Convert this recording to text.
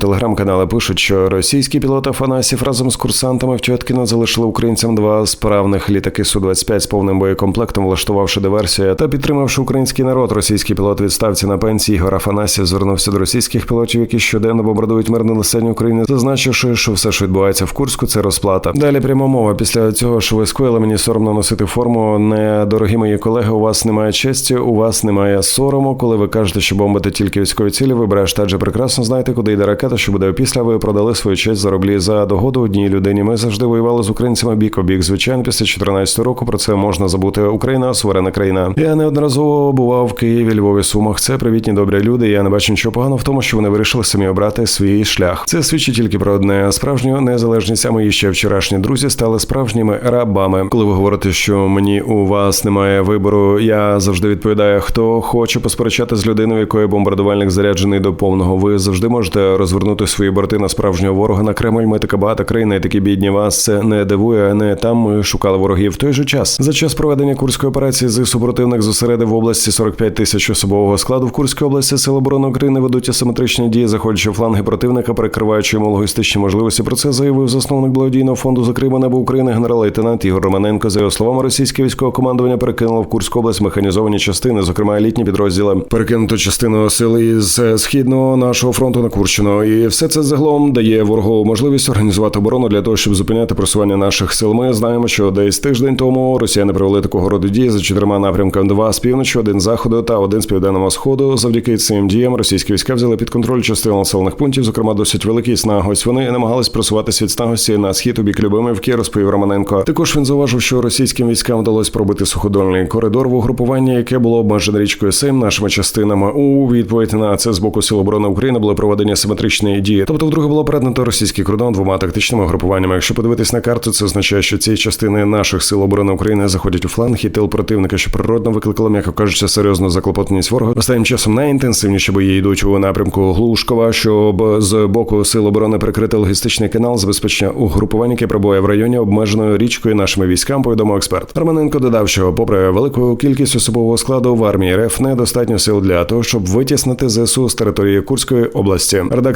Телеграм-канали пишуть, що російський пілот Афанасів разом з курсантами в Тьоткіно залишили українцям два справних літаки Су-25 з повним боєкомплектом, влаштувавши диверсію та підтримавши український народ. Російський пілот відставці на пенсії Ігор Афанасів звернувся до російських пілотів, які щоденно бомбардують мирне населення України, зазначивши, що все, що відбувається в Курську, це розплата. Далі пряма мова. Після цього, що ви скоїли, мені соромно носити форму. Не дорогі мої колеги, у вас немає честі, у вас немає сорому. Коли ви кажете, що бомбите тільки військові цілі, ви бережете, адже прекрасно знаєте, куди йде ракета, що буде опісля. Ви продали свою честь за рублі за догоду одній людині. Ми завжди воювали з українцями бік о бік. Звичайно, після 14 року про це можна забути. Україна суверенна країна. Я неодноразово бував в Києві, Львові, Сумах. Це привітні добрі люди. Я не бачу нічого поганого в тому, що вони вирішили самі обрати свій шлях. Це свідчить тільки про одне справжню незалежність. А мої ще вчорашні друзі стали справжніми рабами. Коли ви говорите, що мені у вас немає вибору, я завжди відповідаю, хто хоче посперечати з людиною, якої бомбардувальник заряджений до повного. Ви завжди можете розвернути свої борти на справжнього ворога на Кремль. Ми така багата країна, і такі бідні вас це не дивує. а Не там ми шукали ворогів. В той же час за час проведення курської операції з супротивник зосередив в області 45 тисяч особового складу. В Курській області Сили оборони України ведуть асиметричні дії, заходячи фланги противника, перекриваючи йому логістичні можливості. Про це заявив засновник благодійного фонду за Крима небо України генерал-лейтенант Ігор Романенко. За його словами, російське військове командування перекинуло в Курську область механізовані частини, зокрема елітні підрозділи. Перекинуто частину сил із е, східного нашого фронту на Курщину. І все це загалом дає ворогу можливість організувати оборону для того, щоб зупиняти просування наших сил. Ми знаємо, що десь тиждень тому росіяни провели такого роду дії за чотирма напрямками: два з півночі, один з заходу та один з південного сходу. Завдяки цим діям російські війська взяли під контроль частину населених пунктів, зокрема досить великий снагось. Вони намагались просуватись від снагості на схід у бік Любимівки, розповів Романенко. Також він зауважив, що російським військам вдалося пробити суходольний коридор в угрупування, яке було обмежене річкою Сейм нашими частинами. У відповідь на це з боку Сил оборони України були проведені симетричні дії. Тобто, вдруге було перетнуто російський кордон двома тактичними групуваннями. Якщо подивитись на карту, це означає, що ці частини наших сил оборони України заходять у фланг і тил противника, що природно викликало, м'яко кажучи, серйозну заклопотаність ворога. Останнім часом найінтенсивніші бої йдуть у напрямку Глушкова, щоб з боку сил оборони прикрити логістичний канал забезпечення угрупування, яке пробує в районі обмеженою річкою нашими військам. Повідомив експерт. Романенко додав, що, попри велику кількість особового складу в армії РФ, недостатньо сил для того, щоб витіснити ЗСУ з території Курської області.